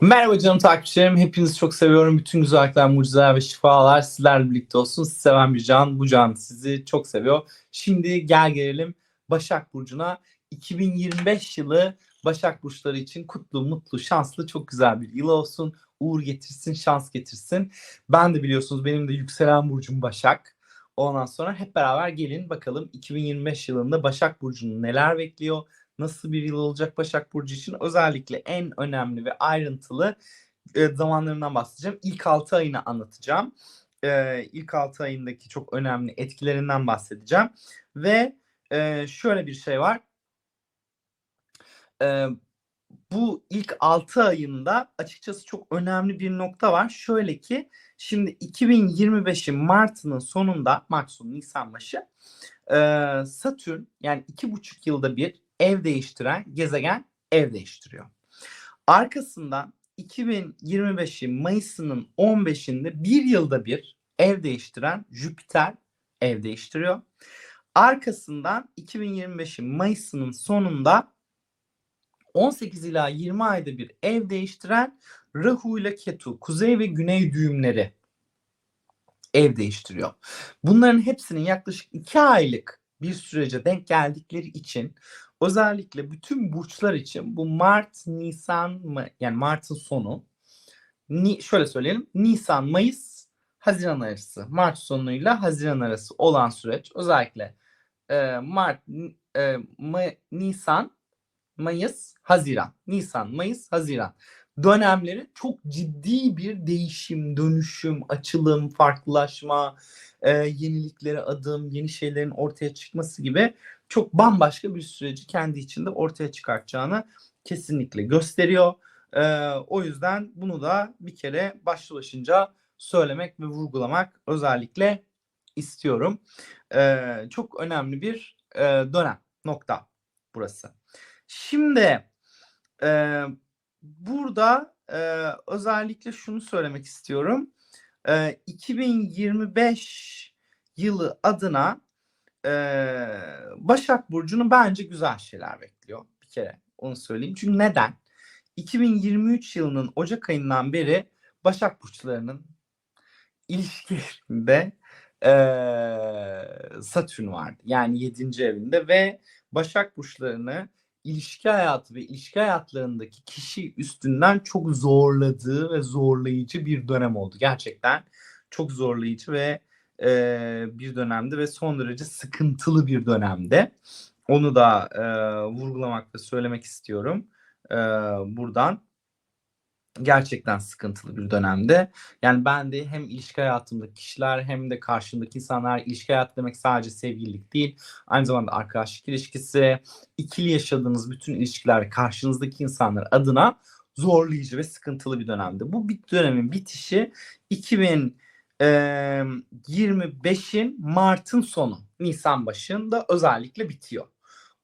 Merhaba canım takipçilerim. Hepinizi çok seviyorum. Bütün güzellikler, mucizeler ve şifalar sizlerle birlikte olsun. Sizi seven bir can. Bu can sizi çok seviyor. Şimdi gel gelelim Başak Burcu'na. 2025 yılı Başak Burçları için kutlu, mutlu, şanslı, çok güzel bir yıl olsun. Uğur getirsin, şans getirsin. Ben de biliyorsunuz benim de yükselen burcum Başak. Ondan sonra hep beraber gelin bakalım 2025 yılında Başak Burcu'nu neler bekliyor? Nasıl bir yıl olacak Başak Burcu için özellikle en önemli ve ayrıntılı e, zamanlarından bahsedeceğim. İlk 6 ayını anlatacağım. E, ilk 6 ayındaki çok önemli etkilerinden bahsedeceğim. Ve e, şöyle bir şey var. E, bu ilk 6 ayında açıkçası çok önemli bir nokta var. Şöyle ki şimdi 2025'in Mart'ının sonunda Mart sonu Nisan başı e, Satürn yani iki buçuk yılda bir ev değiştiren gezegen ev değiştiriyor. Arkasından 2025'in Mayıs'ının 15'inde bir yılda bir ev değiştiren Jüpiter ev değiştiriyor. Arkasından 2025'in Mayıs'ının sonunda 18 ila 20 ayda bir ev değiştiren Rahu ile Ketu, kuzey ve güney düğümleri ev değiştiriyor. Bunların hepsinin yaklaşık 2 aylık bir sürece denk geldikleri için özellikle bütün burçlar için bu Mart, Nisan yani Mart'ın sonu ni, şöyle söyleyelim Nisan, Mayıs, Haziran arası Mart sonuyla Haziran arası olan süreç özellikle e, Mart, e, Ma, Nisan, Mayıs, Haziran. Nisan, Mayıs, Haziran dönemleri çok ciddi bir değişim, dönüşüm, açılım, farklılaşma, e, yeniliklere adım, yeni şeylerin ortaya çıkması gibi çok bambaşka bir süreci kendi içinde ortaya çıkartacağını kesinlikle gösteriyor. E, o yüzden bunu da bir kere başlı söylemek ve vurgulamak özellikle istiyorum. E, çok önemli bir e, dönem, nokta burası. Şimdi e, burada e, özellikle şunu söylemek istiyorum. E, 2025 yılı adına e, Başak Burcu'nu bence güzel şeyler bekliyor. Bir kere onu söyleyeyim. Çünkü neden? 2023 yılının Ocak ayından beri Başak Burçlarının ilişkilerinde e, Satürn vardı. Yani 7. evinde ve Başak Burçlarını ilişki hayatı ve ilişki hayatlarındaki kişi üstünden çok zorladığı ve zorlayıcı bir dönem oldu. Gerçekten çok zorlayıcı ve e, bir dönemde ve son derece sıkıntılı bir dönemde. Onu da e, vurgulamak ve söylemek istiyorum e, buradan gerçekten sıkıntılı bir dönemde. Yani ben de hem ilişki hayatımdaki kişiler hem de karşımdaki insanlar ilişki hayatı demek sadece sevgililik değil. Aynı zamanda arkadaşlık ilişkisi, ikili yaşadığınız bütün ilişkiler karşınızdaki insanlar adına zorlayıcı ve sıkıntılı bir dönemde. Bu bir dönemin bitişi 2025'in Mart'ın sonu, Nisan başında özellikle bitiyor.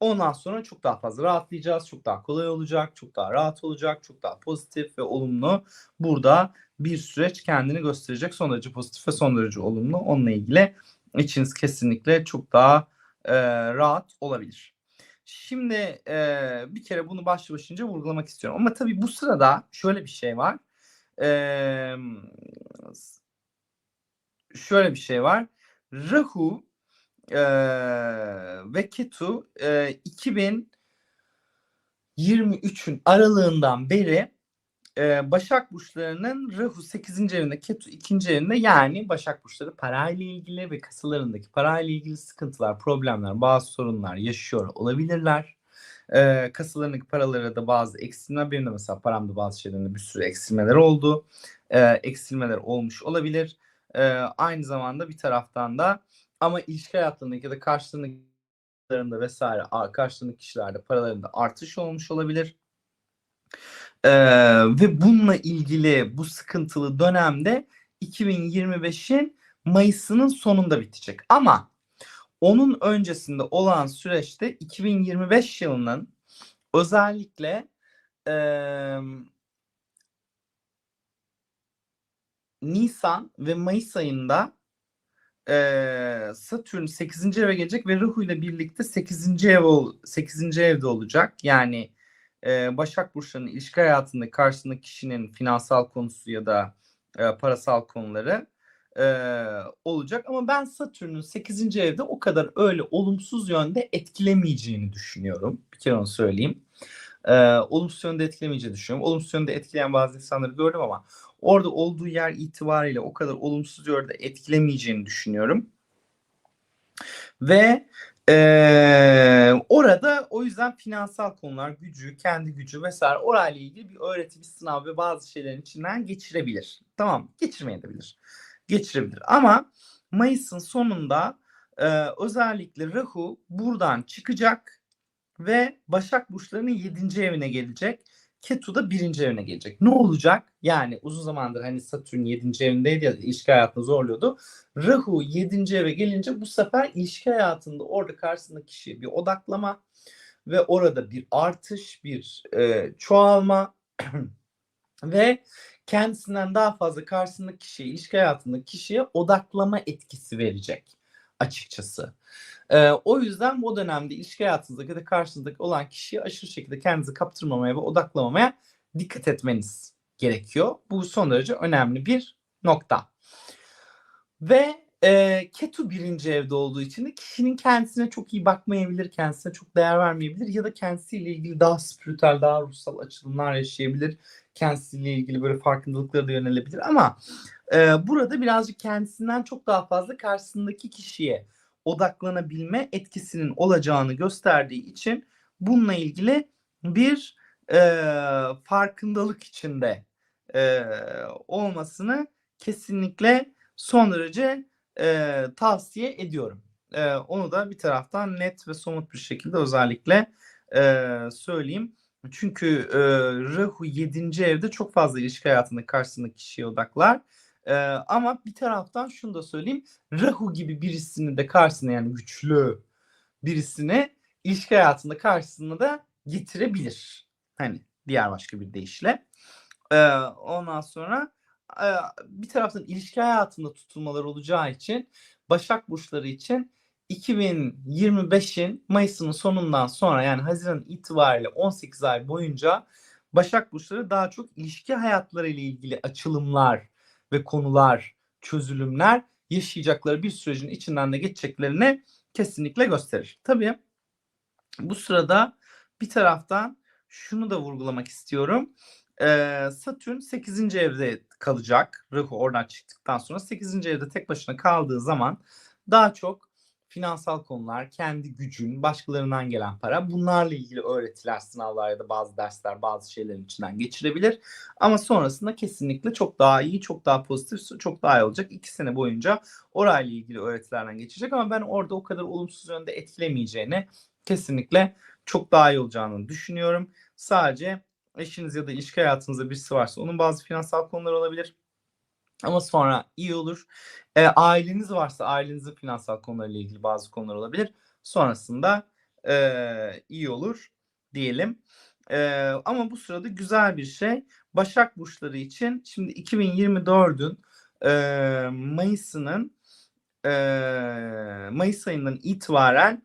Ondan sonra çok daha fazla rahatlayacağız. Çok daha kolay olacak. Çok daha rahat olacak. Çok daha pozitif ve olumlu. Burada bir süreç kendini gösterecek. Son derece pozitif ve son derece olumlu. Onunla ilgili içiniz kesinlikle çok daha e, rahat olabilir. Şimdi e, bir kere bunu başlı başınca vurgulamak istiyorum. Ama tabii bu sırada şöyle bir şey var. E, şöyle bir şey var. Rahu e, ve Ketu e, 2023'ün aralığından beri e, Başak Burçlarının Rahu 8. evinde, Ketu 2. evinde yani Başak Burçları parayla ilgili ve kasalarındaki parayla ilgili sıkıntılar, problemler, bazı sorunlar yaşıyor olabilirler. E, kasalarındaki paralara da bazı eksilmeler, benim de mesela paramda bazı şeylerinde bir sürü eksilmeler oldu. E, eksilmeler olmuş olabilir. E, aynı zamanda bir taraftan da ama ilişki hayatlarındaki ya da karşılığında vesaire karşılığındaki kişilerde paralarında artış olmuş olabilir. Ee, ve bununla ilgili bu sıkıntılı dönemde 2025'in Mayıs'ının sonunda bitecek. Ama onun öncesinde olan süreçte 2025 yılının özellikle e, Nisan ve Mayıs ayında e, Satürn 8. eve gelecek ve Rahu ile birlikte 8. ev ol, 8. evde olacak. Yani e, Başak Burçları'nın ilişki hayatında karşısındaki kişinin finansal konusu ya da e, parasal konuları e, olacak. Ama ben Satürn'ün 8. evde o kadar öyle olumsuz yönde etkilemeyeceğini düşünüyorum. Bir kere onu söyleyeyim. E, olumsuz yönde etkilemeyeceğini düşünüyorum. Olumsuz yönde etkileyen bazı insanları gördüm ama orada olduğu yer itibariyle o kadar olumsuz yönde etkilemeyeceğini düşünüyorum. Ve ee, orada o yüzden finansal konular, gücü, kendi gücü vesaire orayla ilgili bir öğreti, bir sınav ve bazı şeylerin içinden geçirebilir. Tamam, geçirmeyebilir. Geçirebilir. Ama Mayıs'ın sonunda e, özellikle Rahu buradan çıkacak ve Başak Burçları'nın 7. evine gelecek. Ketu da birinci evine gelecek. Ne olacak? Yani uzun zamandır hani Satürn 7. evindeydi ya ilişki hayatını zorluyordu. Rahu 7. eve gelince bu sefer ilişki hayatında orada karşısındaki kişiye bir odaklama ve orada bir artış, bir e, çoğalma ve kendisinden daha fazla karşısındaki kişiye, ilişki hayatındaki kişiye odaklama etkisi verecek açıkçası. Ee, o yüzden bu dönemde ilişki hayatınızdaki ya da karşınızdaki olan kişiye aşırı şekilde kendinizi kaptırmamaya ve odaklamamaya dikkat etmeniz gerekiyor. Bu son derece önemli bir nokta. Ve e, Ketu birinci evde olduğu için de kişinin kendisine çok iyi bakmayabilir, kendisine çok değer vermeyebilir ya da kendisiyle ilgili daha spiritüel, daha ruhsal açılımlar yaşayabilir. Kendisiyle ilgili böyle farkındalıklara da yönelebilir ama e, burada birazcık kendisinden çok daha fazla karşısındaki kişiye odaklanabilme etkisinin olacağını gösterdiği için bununla ilgili bir e, farkındalık içinde e, olmasını kesinlikle son derece e, tavsiye ediyorum. E, onu da bir taraftan net ve somut bir şekilde özellikle e, söyleyeyim. Çünkü e, Rahu 7. evde çok fazla ilişki hayatında karşısındaki kişiye odaklar. E, ama bir taraftan şunu da söyleyeyim. Rahu gibi birisini de karşısına yani güçlü birisini ilişki hayatında karşısına da getirebilir. Hani diğer başka bir deyişle. E, ondan sonra e, bir taraftan ilişki hayatında tutulmalar olacağı için Başak Burçları için 2025'in Mayıs'ın sonundan sonra yani Haziran itibariyle 18 ay boyunca Başak Burçları daha çok ilişki hayatları ile ilgili açılımlar ve konular, çözülümler yaşayacakları bir sürecin içinden de geçeceklerini kesinlikle gösterir. Tabii bu sırada bir taraftan şunu da vurgulamak istiyorum. Ee, Satürn 8. evde kalacak. Rahu oradan çıktıktan sonra 8. evde tek başına kaldığı zaman daha çok finansal konular, kendi gücün, başkalarından gelen para bunlarla ilgili öğretiler, sınavlar ya da bazı dersler, bazı şeylerin içinden geçirebilir. Ama sonrasında kesinlikle çok daha iyi, çok daha pozitif, çok daha iyi olacak. İki sene boyunca orayla ilgili öğretilerden geçecek ama ben orada o kadar olumsuz yönde etkilemeyeceğini kesinlikle çok daha iyi olacağını düşünüyorum. Sadece eşiniz ya da ilişki hayatınızda birisi varsa onun bazı finansal konular olabilir. Ama sonra iyi olur. E, aileniz varsa ailenizin finansal konularıyla ilgili bazı konular olabilir. Sonrasında e, iyi olur diyelim. E, ama bu sırada güzel bir şey. Başak burçları için şimdi 2024'ün e, Mayıs'ının e, Mayıs ayından itibaren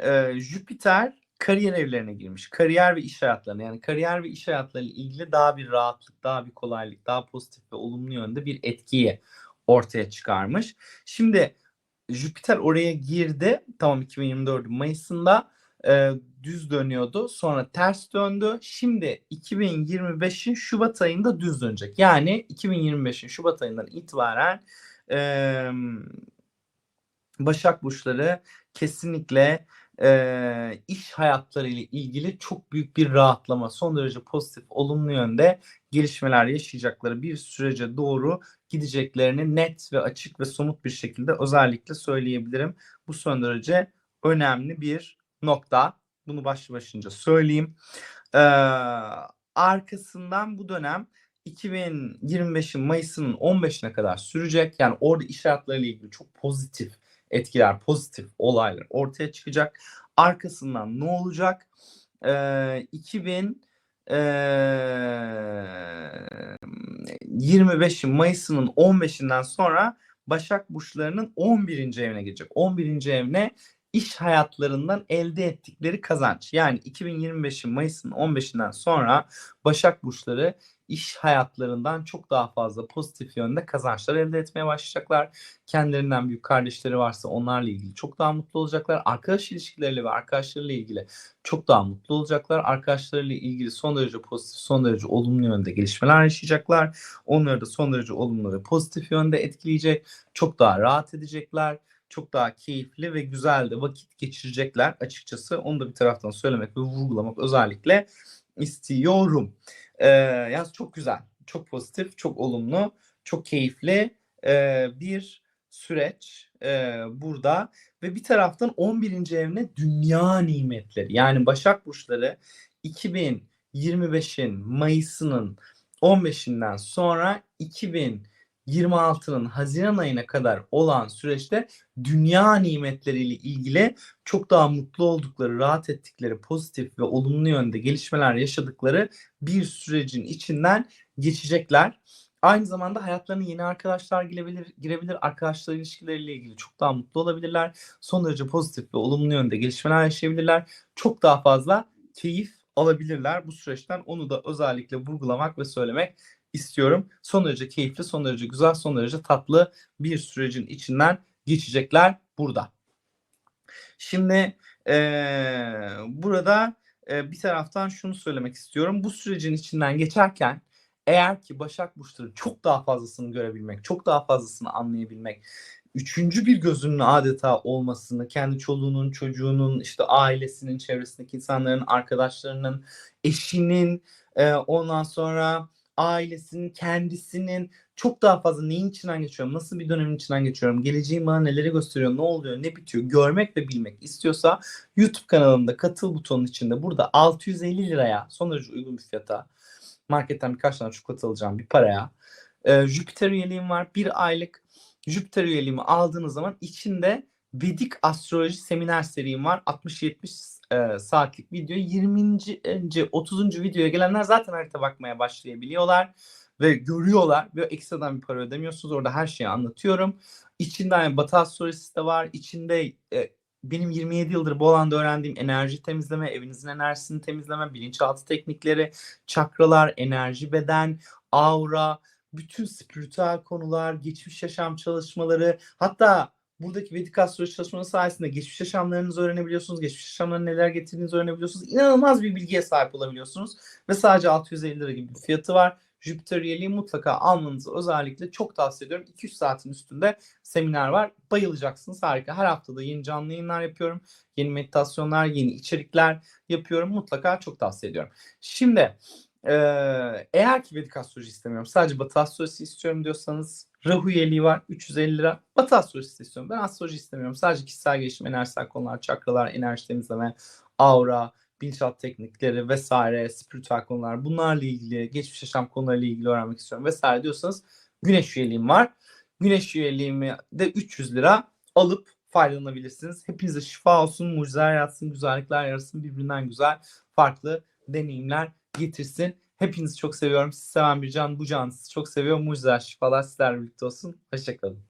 e, Jüpiter kariyer evlerine girmiş. Kariyer ve iş hayatlarına yani kariyer ve iş hayatlarıyla ilgili daha bir rahatlık, daha bir kolaylık, daha pozitif ve olumlu yönde bir etkiyi ortaya çıkarmış. Şimdi Jüpiter oraya girdi. Tamam 2024 Mayıs'ında e, düz dönüyordu. Sonra ters döndü. Şimdi 2025'in Şubat ayında düz dönecek. Yani 2025'in Şubat ayından itibaren e, Başak Burçları kesinlikle e, iş hayatları ilgili çok büyük bir rahatlama, son derece pozitif, olumlu yönde gelişmeler yaşayacakları bir sürece doğru gideceklerini net ve açık ve somut bir şekilde özellikle söyleyebilirim. Bu son derece önemli bir nokta. Bunu başlı başınca söyleyeyim. Ee, arkasından bu dönem 2025'in Mayıs'ının 15'ine kadar sürecek. Yani orada iş hayatlarıyla ilgili çok pozitif etkiler, pozitif olaylar ortaya çıkacak. Arkasından ne olacak? Ee, 2000 e, 25'in Mayıs'ının 15'inden sonra Başak Burçları'nın 11. evine gelecek. 11. evine iş hayatlarından elde ettikleri kazanç. Yani 2025'in Mayıs'ın 15'inden sonra Başak Burçları iş hayatlarından çok daha fazla pozitif yönde kazançlar elde etmeye başlayacaklar. Kendilerinden büyük kardeşleri varsa onlarla ilgili çok daha mutlu olacaklar. Arkadaş ilişkileriyle ve arkadaşlarıyla ilgili çok daha mutlu olacaklar. Arkadaşlarıyla ilgili son derece pozitif, son derece olumlu yönde gelişmeler yaşayacaklar. Onları da son derece olumlu ve pozitif yönde etkileyecek. Çok daha rahat edecekler çok daha keyifli ve güzel de vakit geçirecekler açıkçası. Onu da bir taraftan söylemek ve vurgulamak özellikle istiyorum. Ee, yalnız çok güzel, çok pozitif, çok olumlu, çok keyifli e, bir süreç e, burada ve bir taraftan 11. evine dünya nimetleri yani Başak Burçları 2025'in Mayıs'ının 15'inden sonra 2026'nın Haziran ayına kadar olan süreçte dünya nimetleriyle ilgili çok daha mutlu oldukları, rahat ettikleri, pozitif ve olumlu yönde gelişmeler yaşadıkları bir sürecin içinden geçecekler. Aynı zamanda hayatlarına yeni arkadaşlar girebilir, girebilir. Arkadaşlar ilişkileriyle ilgili çok daha mutlu olabilirler. Son derece pozitif ve olumlu yönde gelişmeler yaşayabilirler. Çok daha fazla keyif alabilirler bu süreçten. Onu da özellikle vurgulamak ve söylemek istiyorum. Son derece keyifli, son derece güzel, son derece tatlı bir sürecin içinden geçecekler burada. Şimdi ee, burada e, bir taraftan şunu söylemek istiyorum. Bu sürecin içinden geçerken eğer ki Başak Burçları çok daha fazlasını görebilmek, çok daha fazlasını anlayabilmek, üçüncü bir gözünün adeta olmasını, kendi çoluğunun, çocuğunun, işte ailesinin, çevresindeki insanların, arkadaşlarının, eşinin, e, ondan sonra ailesinin, kendisinin çok daha fazla neyin içinden geçiyorum, nasıl bir dönemin içinden geçiyorum, geleceğim bana neleri gösteriyor, ne oluyor, ne bitiyor görmek ve bilmek istiyorsa YouTube kanalımda katıl butonun içinde burada 650 liraya son derece uygun bir fiyata marketten birkaç tane çikolata alacağım bir paraya. Ee, Jüpiter üyeliğim var. Bir aylık Jüpiter üyeliğimi aldığınız zaman içinde Vedik astroloji seminer serim var. 60-70 e, saatlik video. 20. 30. videoya gelenler zaten harita bakmaya başlayabiliyorlar ve görüyorlar ve ekstradan bir para ödemiyorsunuz. Orada her şeyi anlatıyorum. İçinde yani Batı astrolojisi de var. İçinde e, benim 27 yıldır bu alanda öğrendiğim enerji temizleme, evinizin enerjisini temizleme, bilinçaltı teknikleri, çakralar, enerji beden, aura, bütün spiritüel konular, geçmiş yaşam çalışmaları, hatta buradaki Vedik astroloji sayesinde geçmiş yaşamlarınızı öğrenebiliyorsunuz. Geçmiş yaşamların neler getirdiğinizi öğrenebiliyorsunuz. İnanılmaz bir bilgiye sahip olabiliyorsunuz. Ve sadece 650 lira gibi bir fiyatı var. Jüpiter üyeliği mutlaka almanızı özellikle çok tavsiye ediyorum. 200 saatin üstünde seminer var. Bayılacaksınız. Harika. Her haftada yeni canlı yayınlar yapıyorum. Yeni meditasyonlar, yeni içerikler yapıyorum. Mutlaka çok tavsiye ediyorum. Şimdi eğer ki Vedik astroloji istemiyorum. Sadece Batı astrolojisi istiyorum diyorsanız Rahu üyeliği var 350 lira. Batı astrolojisi istiyorum. Ben astroloji istemiyorum. Sadece kişisel gelişim, enerjisel konular, çakralar, enerji temizleme, aura, bilinçaltı teknikleri vesaire, spiritüel konular bunlarla ilgili, geçmiş yaşam konularıyla ilgili öğrenmek istiyorum vesaire diyorsanız güneş üyeliğim var. Güneş üyeliğimi de 300 lira alıp faydalanabilirsiniz. Hepinize şifa olsun, mucizeler yatsın, güzellikler yarasın, birbirinden güzel, farklı deneyimler getirsin. Hepinizi çok seviyorum. Sizi seven bir can bu can sizi çok seviyor. Mucizeler, şifalar sizlerle birlikte olsun. Hoşçakalın.